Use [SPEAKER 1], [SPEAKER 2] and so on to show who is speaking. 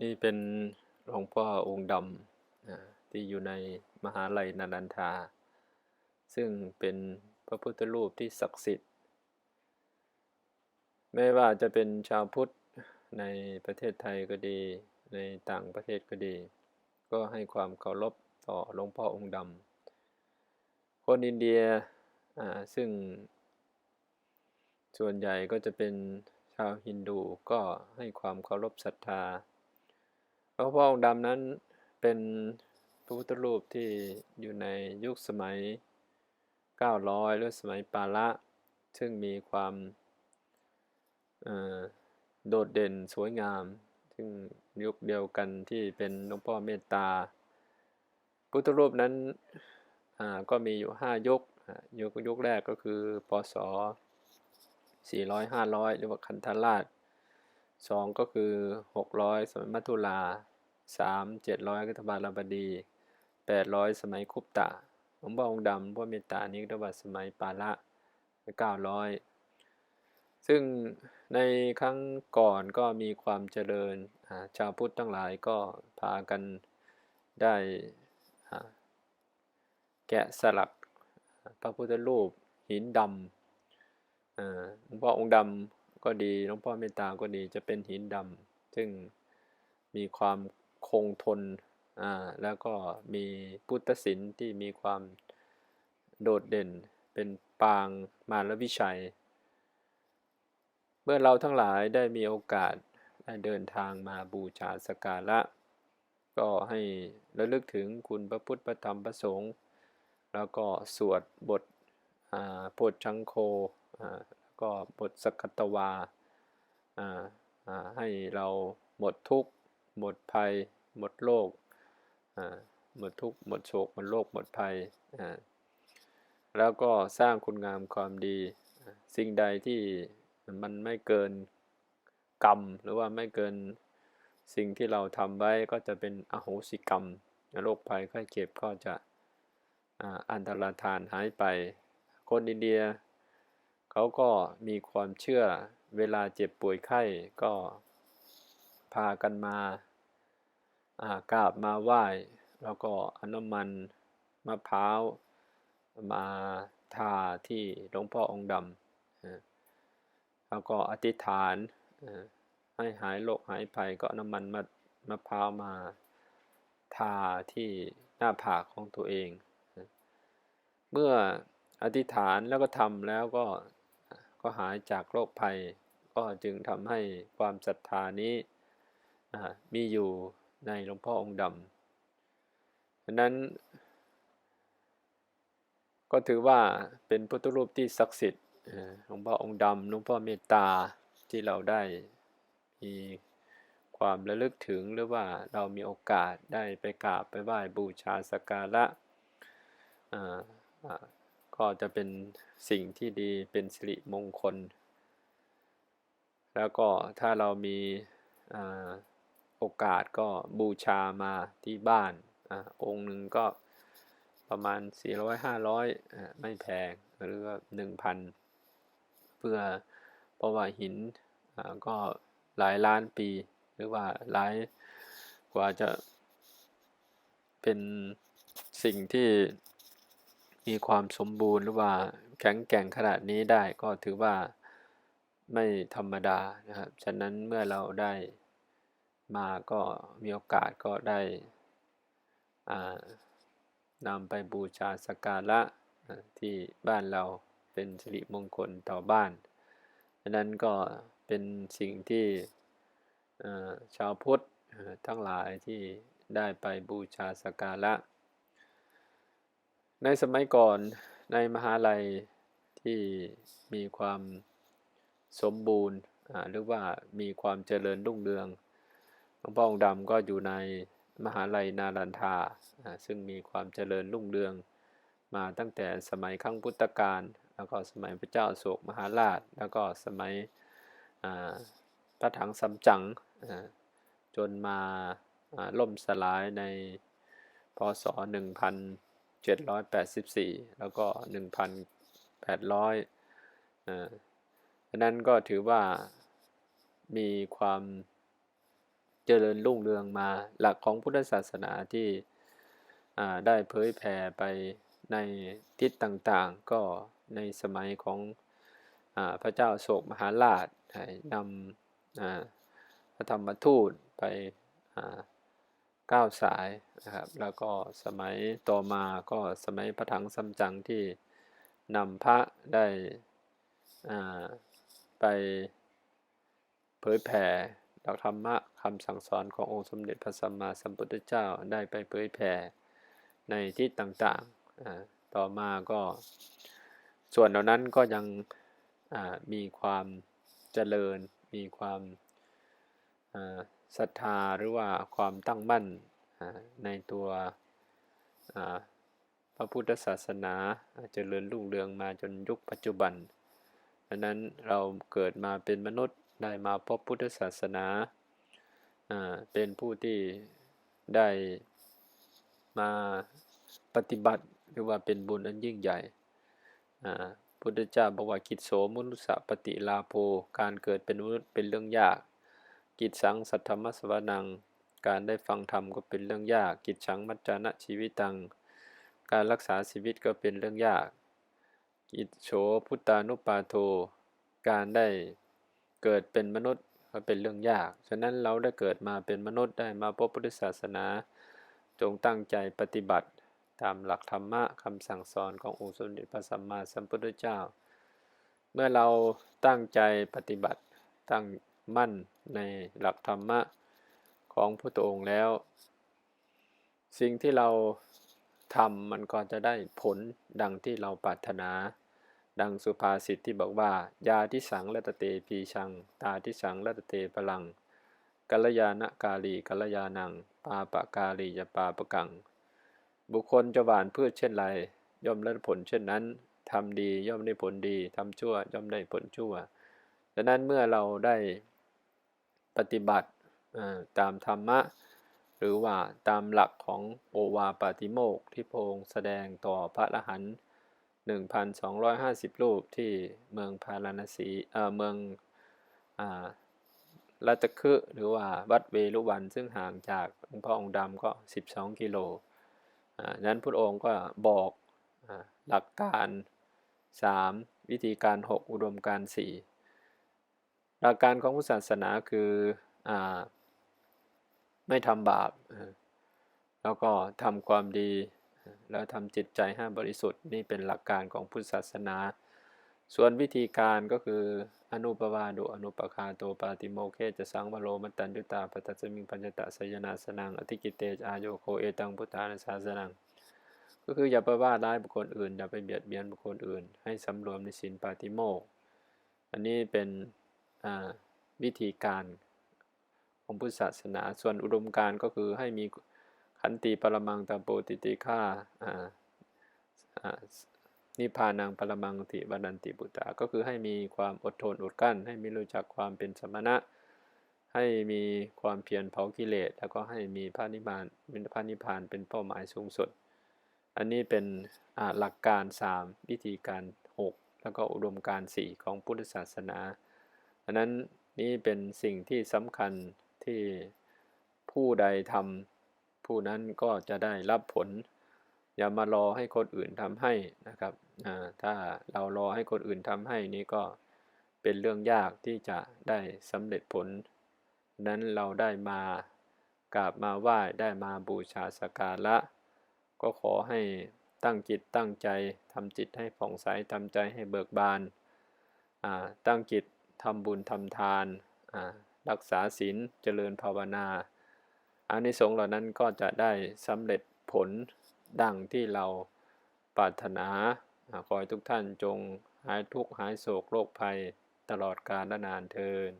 [SPEAKER 1] นี่เป็นหลวงพ่อองค์ดำที่อยู่ในมหาลัยนารันทา ซึ่งเป็นพระพุทธรูปที่ศักดิ์สิทธิ์ ไม่ว่าจะเป็นชาวพุทธในประเทศไทยก็ดี ในต่างประเทศก็ดี ก็ให้ความเคารพต่อหลวงพ่อองค์ดำ คนอินเดียซึ่งส่วนใหญ่ก็จะเป็นชาวฮินดูก็ให้ความเคารพศรัทธา หลวงพ่อองค์ดำนั้นเป็นพระพุทธรูปที่อยู่ในยุคสมัย 900 หรือสมัยปาละ ซึ่งมีความโดดเด่นสวยงาม ซึ่งยุคเดียวกันที่เป็นหลวงพ่อเมตตา พุทธรูปนั้นก็มีอยู่ 5 ยุคอ่ายุคยุคแรกก็คือปศ400 500เรียกว่าคันธราชสองก็คือ 600 สมัยมัทุลา สาม700รัฐบาลบดี 800 สมัยคุปตะหลวงพ่อองค์ดำพ่อเมตตานี้เรียกว่าสมัยปาละ900 ซึ่งในครั้งก่อนก็มีความเจริญชาวพุทธทั้งหลายก็พากันได้แกะสลักพระพุทธรูปหินดำหลวงพ่อองค์ดำก็ดีหลวงพ่อเมตตาก็ดีจะเป็นหินดำซึ่งมีความ คงทนอ่าแล้วก็มีพุทธศิลป์ที่มีความโดดเด่น เป็นปางมารวิชัย เมื่อเราทั้งหลายได้มีโอกาสได้เดินทางมาบูชาสการะ ก็ให้ระลึกถึงคุณพระพุทธพระธรรมพระสงฆ์แล้วก็สวดบทอ่าโพชังโคอ่าแล้วก็บทสกัตตวาอ่าอ่าให้เราหมดทุกข์ หมดภัย หมดโรคหมดทุกข์หมดโศกหมดโรคหมดภัย แล้วก็สร้างคุณงามความดี สิ่งใดที่มันไม่เกินกรรม หรือว่าไม่เกินสิ่งที่เราทำไว้ก็จะเป็นอโหสิกรรมโรคภัยไข้เจ็บก็จะอันตรธานหายไป คนอินเดียเขาก็มีความเชื่อเวลาเจ็บป่วยไข้ก็พากันมา กราบมาไหว้ แล้วก็อน้ำมันมะพร้าวมาทาที่หลวงพ่อองค์ดำแล้วก็อธิษฐานให้หายโรคหายภัยก็น้ำมันมะมะพร้าวมาทาที่หน้าผากของตัวเอง เมื่ออธิษฐานแล้วก็ทำแล้วก็ก็หายจากโรคภัย ก็จึงทำให้ความศรัทธานี้มีอยู่ ในหลวงพ่อองค์ดำดังนั้น ก็ถือว่าเป็นพุทธรูปที่ศักดิ์สิทธิ์หลวงพ่อองค์ดำหลวงพ่อเมตตาที่เราได้มีความระลึกถึงหรือว่าเรามีโอกาสได้ไปกราบไปไหว้บูชาสักการะก็จะเป็นสิ่งที่ดีเป็นสิริมงคล แล้วก็ถ้าเรามีอ โอกาสก็บูชามาที่บ้านอองค์หนึ่งก็ประมาณ 400 500อ่าไม่แพงหรือว่า1,000 เพื่อเพราะว่าหินก็หลายล้านปี หรือว่าหลายกว่าจะเป็นสิ่งที่มีความสมบูรณ์หรือว่าแข็งแกร่งขนาดนี้ได้ก็ถือว่าไม่ธรรมดานะครับ ฉะนั้นเมื่อเราได้ มาก็มีโอกาสก็ได้นำไปบูชาสักการะที่บ้านเราเป็นสิริมงคลต่อบ้านฉะนั้นก็เป็นสิ่งที่ชาวพุทธทั้งหลายที่ได้ไปบูชาสักการะ ในสมัยก่อนในมหาลัยที่มีความสมบูรณ์หรือว่ามีความเจริญรุ่งเรือง งพ่อองค์ดำก็อยู่ในมหาลัยนารันทา ซึ่งมีความเจริญรุ่งเรืองมาตั้งแต่สมัยครั้งพุทธกาล แล้วก็สมัยพระเจ้าโศกมหาราช แล้วก็สมัยพระถังซัมจั๋งจนมาล่มสลายในพศ 1784 แล้วก็ 1,800ดังนั้นก็ถือว่ามีความ เจริญรุ่งเรืองมาหลักของพุทธศาสนาที่ได้เผยแผ่ไปในทิศต่างๆ ก็ในสมัยของอพระเจ้าโศกมหาราชนำพระธรรมทูตไปก้าวสายนะครับแล้วก็สมัยต่อมาก็สมัยพระถังซัมจั๋งที่นำพระได้ไปเผยแผ่ หลักธรรมะคำสั่งสอนขององค์สมเด็จพระสัมมาสัมพุทธเจ้าได้ไปเผยแผ่ในที่ต่างๆ ต่อมาก็ส่วนเหล่านั้นก็ยังมีความเจริญ มีความศรัทธาหรือว่าความตั้งมั่นในตัวพระพุทธศาสนาเจริญรุ่งเรืองมาจนยุคปัจจุบันดังนั้นเราเกิดมาเป็นมนุษย์ ได้มาพบพุทธศาสนา เป็นผู้ที่ได้มาปฏิบัติหรือว่าเป็นบุญอันยิ่งใหญ่พุทธเจ้าบอกว่ากิจโสมุนุสะปฏิลาโภการเกิดเป็นมนุษย์เป็นเรื่องยาก กิจสังสัทธรรมสวนัง การได้ฟังธรรมก็เป็นเรื่องยาก กิจสังมัจจานะชีวิตัง การรักษาชีวิตก็เป็นเรื่องยาก กิจโฉพุตตานุปาโท การได้ เกิดเป็นมนุษย์ก็เป็นเรื่องยาก ฉะนั้นเราได้เกิดมาเป็นมนุษย์ได้มาพบพุทธศาสนา จงตั้งใจปฏิบัติ ตามหลักธรรมะคำสั่งสอนขององค์สมเด็จพระสัมมาสัมพุทธเจ้า เมื่อเราตั้งใจปฏิบัติตั้งมั่นในหลักธรรมะของพระองค์แล้ว สิ่งที่เราทำมันก็จะได้ผลดังที่เราปรารถนา ดังสุภาษิตที่บอกว่า ยาที่สังละตะเตปีชัง ตาที่สังละตะเตพลัง กัลยาณกาลีกัลยาณัง ปาปะกาลียปาปะกัง บุคคลจะหวานพืชเช่นไร ย่อมได้ผลเช่นนั้นทำดีย่อมได้ผลดีทำชั่วย่อมได้ผลชั่วดังนั้นเมื่อเราได้ปฏิบัติตามธรรมะ หรือว่าตามหลักของโอวาปาติโมกที่พงแสดงต่อพระอรหันต์ 1,250 รูปที่เมืองพาราณสีเอ่อเมืองอ่ารัตคึหรือว่าวัดเวลุวันซึ่งห่างจากหลวงพ่อองค์ดำก็ 12 กิโลนั้นพระองค์ก็บอกอหลักการ 3 วิธีการ 6 อุดมการ 4 หลักการของพุทธศาสนาคืออไม่ทำบาป แล้วก็ทำความดี แล้วทำจิตใจให้บริสุทธิ์นี่เป็นหลักการของพุทธศาสนา ส่วนวิธีการก็คืออนุปวาดุอนุปคาโตปาติโมเคจะสังวโรมตันยุตาปตัสมิงปัญญตะสยนาสนังอธิกิเตจอาโยโคเอตังพุทธานาสาสนังก็คืออย่าไปว่าร้ายบุคคลอื่น อย่าไปเบียดเบียนบุคคลอื่น ให้สำรวมในศีลปาติโมกอันนี้เป็นวิธีการของพุทธศาสนา ส่วนอุดมการก็คือให้มี ขันติปรมังตาโปติติฆานิพานังปรมังติวดันติบุตาก็คือให้มีความอดทนอดกั้น ให้มีรู้จักความเป็นสมณะ ให้มีความเพียรเผากิเลส แล้วก็ให้มีพระนิพพานเป็นพระนิพพานเป็นเป้าหมายสูงสุด อันนี้เป็นหลักการ 3 วิธีการ 6 แล้วก็อุดมการ 4 ของพุทธศาสนาอันนั้นนี่เป็นสิ่งที่สำคัญที่ผู้ใดทำ ผู้นั้นก็จะได้รับผล อย่ามารอให้คนอื่นทำให้นะครับถ้าเรารอให้คนอื่นทำให้นี่ก็เป็นเรื่องยากที่จะได้สำเร็จผล นั้นเราได้มากราบมาไหว้ได้มาบูชาสการะ ก็ขอให้ตั้งจิตตั้งใจทำจิตให้ผ่องใสทำใจให้เบิกบานตั้งจิตทำบุญทำทาน รักษาศีลเจริญภาวนา อานิสงส์เหล่านั้นก็จะได้สำเร็จผลดังที่เราปรารถนาขอให้ทุกท่านจงหายทุกข์หายโศกโรคภัยตลอดกาลนานเทิน